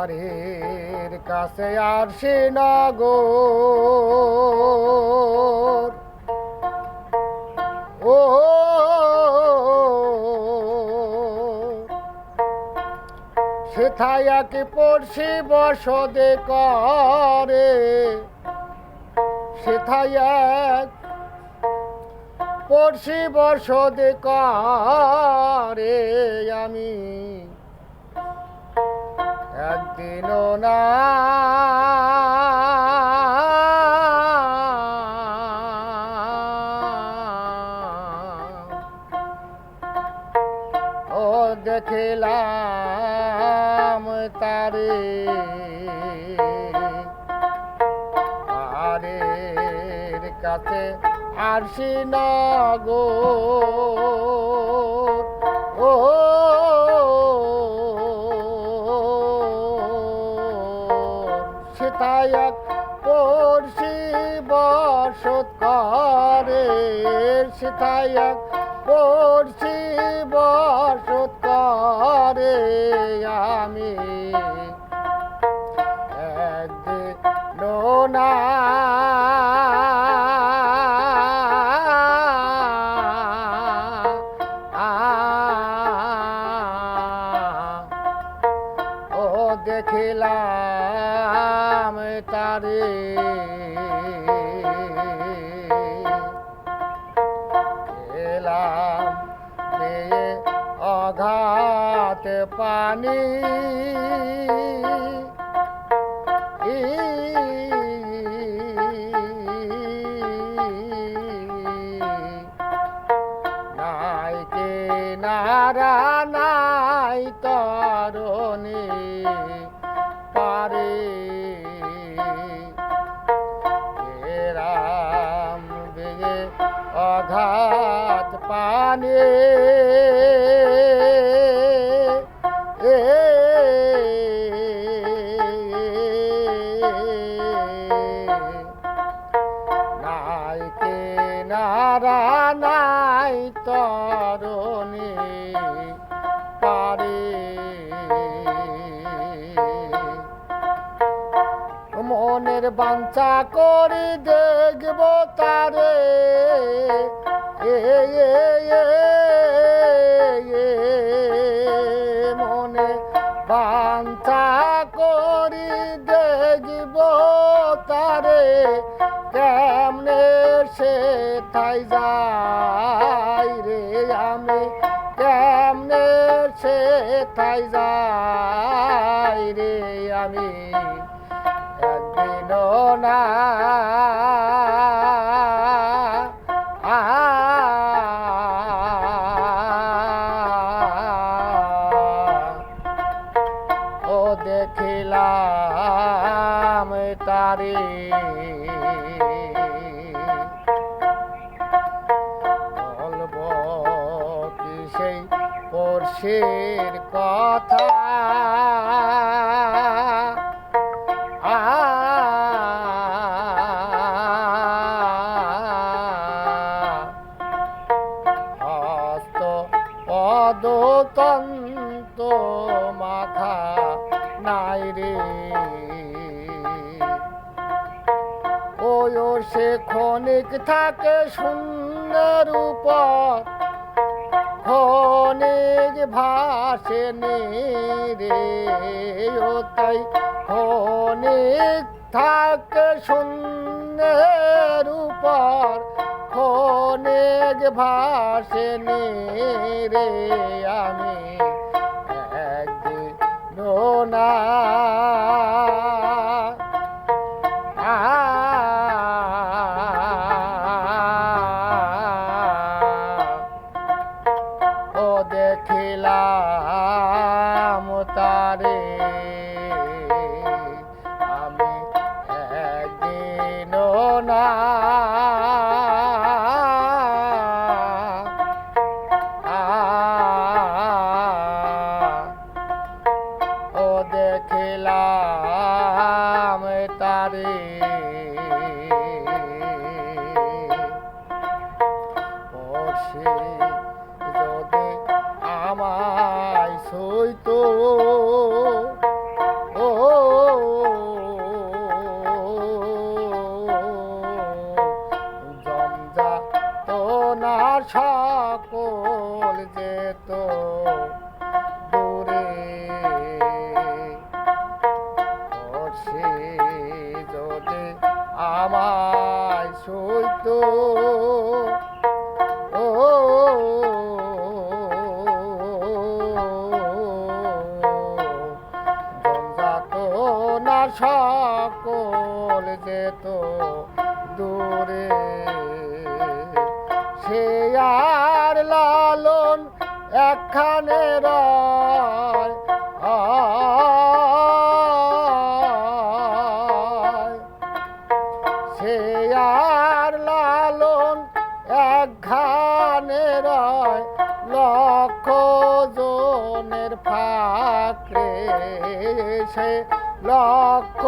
পাহাড়ের কাছে আর সে নগর। ও, সেথায় একে পড়শি বসদে করে। সেথায় এক পড়শি বসদে করে। আমি একদিনও না। ও দেখিলাম তারে। আরের কাছে আরশি নগর ও সেটাই এক পড়শি বসত করে সেটাই এক পড়শি বসত করে আমি একদিন না ও এলাম বেয়ে অঘাত পানি। নাই কে নারা অঘাত পানে এ নাই কে নারা নাই তরণী পারে। মনের বাঞ্ছা করি দেখব তারে। মনে বাঞ্ছা করি দেখিব তারে কেমনে সে থাই যাই তারে বলব কি সেই পড়শির কথা পদতন্ত মাথা ক্ষণিক থাকে শূন্যের উপর ক্ষণিক ভাসে রে তাই ক্ষণিক থাকে শূন্যের উপর ক্ষণিক ভাসে রে, আমি একদিন না তারে সে যদি আমায় সইতো ও জঞ্জা তো না সকল যেত। সকল যেত দূরে সে আর লালন একখানে রায়। সে আর সে লক্ষ